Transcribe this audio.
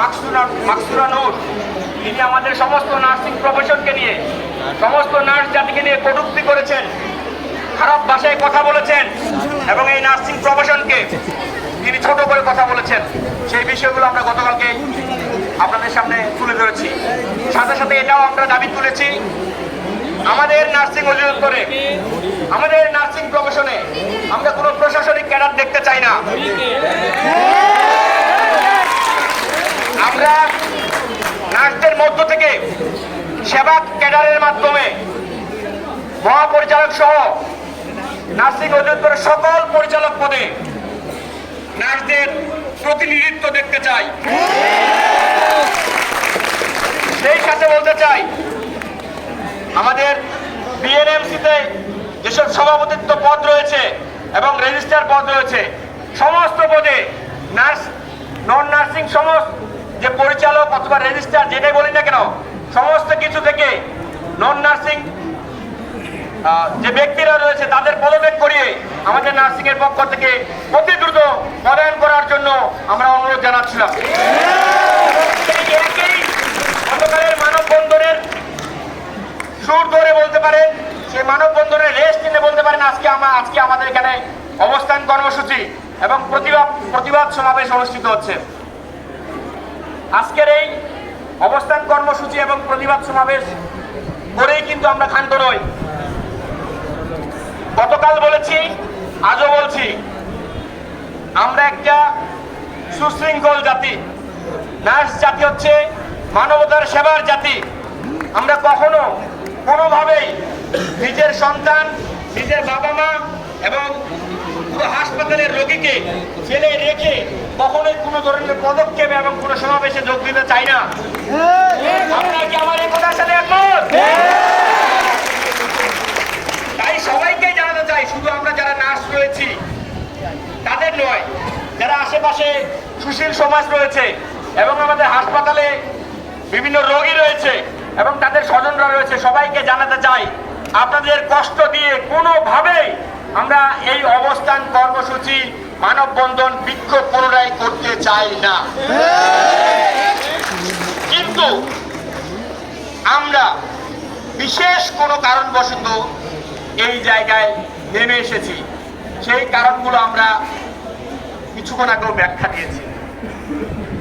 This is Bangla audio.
মাকসুরা মাকসুরা নূর, তিনি আমাদের সমস্ত নার্সিং প্রফেশনকে নিয়ে, সমস্ত নার্স জাতিকে নিয়ে কটূক্তি করেছেন, খারাপ ভাষায় কথা বলেছেন, এবং এই নার্সিং প্রফেশনকে তিনি ছোট করে কথা বলেছেন। সেই বিষয়গুলো আমরা গতকালকে আপনাদের সামনে তুলে ধরেছি। সাথে সাথে এটাও আমরা দাবি তুলেছি, আমাদের নার্সিং অধিদপ্তরে, আমাদের নার্সিং প্রফেশনে আমরা কোনো প্রশাসনিক ক্যাডার দেখতে চাই না। আমরা নার্সদের মধ্য থেকে সেবা ক্যাডারের মাধ্যমে মহাপরিচালক সহ নার্সিং অধিদপ্তরের সকল পরিচালক পদে নার্সদের প্রতিনিধিত্ব দেখতে চাই। সেই সাথে বলতে চাই, আমাদের বিএনএমসিতে যেসব সভাপতিত্ব পদ রয়েছে এবং রেজিস্ট্রার পদ রয়েছে, সমস্ত পদে নার্স নন নার্সিং সমস্ত যে পরিচালক অথবা রেজিস্ট্রার যেটাই বলি না কেন, সমস্ত কিছু থেকে নন নার্সিং যে ব্যক্তিরা রয়েছে তাদের পদত্যাগ করিয়ে আমাদের নার্সিং এর পক্ষ থেকে অতি দ্রুত পদায়ন করার জন্য আমরা অনুরোধ জানাচ্ছিলাম। মানববন্ধনের সুর ধরে বলতে পারেন, সেই মানববন্ধনের রেস্ট নিয়ে বলতে পারেন, আজকে আমরা আজকে আমাদের এখানে অবস্থান কর্মসূচি এবং প্রতিবাদ প্রতিবাদ সমাবেশ অনুষ্ঠিত হচ্ছে। আজকের এই অবস্থান কর্মসূচি এবং প্রতিবাদ সমাবেশ করেই কিন্তু আমরা ক্ষান্ত নই। গতকাল বলেছি, আজও বলছি, আমরা একটা সুশৃঙ্খল জাতি নার্স জাতি হচ্ছে মানবতার সেবার জাতি। আমরা কখনো কোনোভাবেই নিজের সন্তান, নিজের বাবা মা এবং হাসপাতালের রোগীকে ফেলে রেখে কখনোই কোনো ধরনের পদক্ষেপ এবং কোনো সমাবেশে যোগ দিতে চাই না। আপনারা কি আমার এই কথার সাথে একমত? তাই সবাইকে জানাতে চাই, শুধু আমরা যারা নার্স রয়েছি, তাদের নয়, যারা আশেপাশে সুশীল সমাজ রয়েছে এবং আমাদের হাসপাতালে বিভিন্ন রোগী রয়েছে এবং তাদের স্বজনরা রয়েছে, সবাইকে জানাতে চাই, আপনাদের কষ্ট দিয়ে কোনোভাবেই আমরা এই অবস্থান কর্মসূচি মানববন্ধন বিক্ষোভ পুনরায় করতে চাই না। কিন্তু আমরা বিশেষ কোনো কারণবশত এই জায়গায় নেমে এসেছি। সেই কারণগুলো আমরা কিছুক্ষণ আগেও ব্যাখ্যা দিয়েছি।